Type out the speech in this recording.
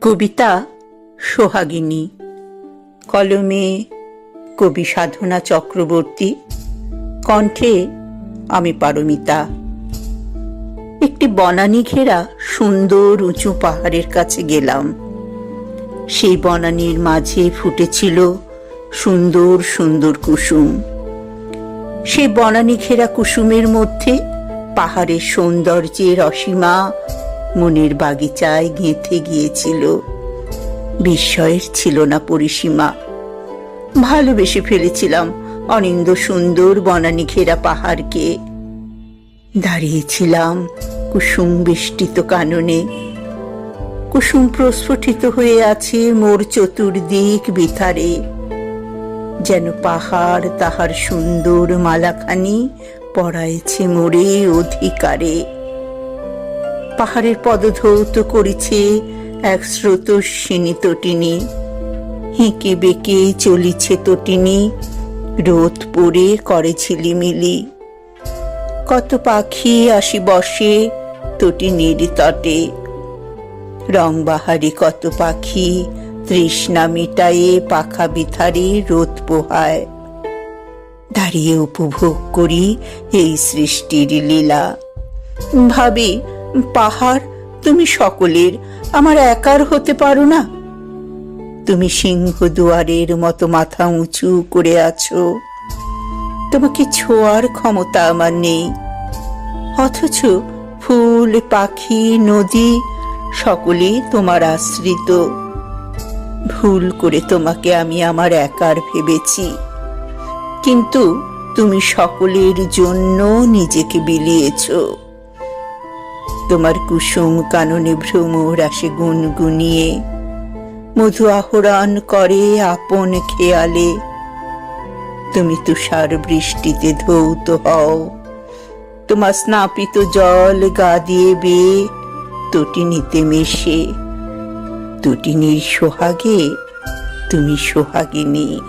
কবিতা সোহাগিনী। কলমে কবি সাধনা চক্রবর্তী, কণ্ঠে আমি পারমিতা। একটি বনানী ঘেরা সুন্দর উঁচু পাহাড়ের কাছে গেলাম। সেই বনানীর মাঝে ফুটেছিল সুন্দর সুন্দর কুসুম। সেই বনানী ঘেরা কুসুমের মধ্যে পাহাড়ের সৌন্দর্যের অসীমা মনের বাগিচায় গেঁথে গিয়েছিল। বিস্ময়ের ছিল না পরিসীমা। ভালোবেসে ফেলেছিলাম অনিন্দ সুন্দর বনানী ঘেরা পাহাড়কে। দাঁড়িয়েছিলাম কুসুম বেষ্টিত কাননে। কুসুম প্রস্ফুটিত হয়ে আছে মোর চতুর্দিক বিথারে। যেন পাহাড় তাহার সুন্দর মালাখানি পড়াইছে মোরে অধিকারে। পাহাড়ের পদধৌত করেছে এক স্রোতস্বিনী তটিনী। হেঁকে বেঁকে চলিছে তটিনী। রোদ পড়ে করে ঝিলিমিলি। কত পাখি আসি বসে তটিনীর তটে। রংবাহারি কত পাখি তৃষ্ণা মিটায়ে পাখা বিথারে রোদ পোহায়। দাঁড়িয়ে উপভোগ করি এই সৃষ্টির লীলা। ভাবি পাহাড় তুমি সকলের, আমার একার হতে পারো না। তুমি সিংহ দুয়ারের মতো মাথা উঁচু করে আছো। তোমাকে ছোঁয়ার ক্ষমতা আমার নেই। অথচ ফুল, পাখি, নদী সকলেই তোমার আশ্রিত। ভুল করে তোমাকে আমি আমার একার ভেবেছি। কিন্তু তুমি সকলের জন্য নিজেকে বিলিয়েছো। তোমার কুসুম কাননে ভ্রমর আসে গুনগুনিয়ে। মধু আহরণ করে আপন খেয়ালে। তুমি তুষার বৃষ্টিতে ধৌত হও। তোমার স্নাপিত জল গা দিয়ে বেয়ে তটিনীতে মেশে। তটিনীর সোহাগে, তুমি সোহাগিনী।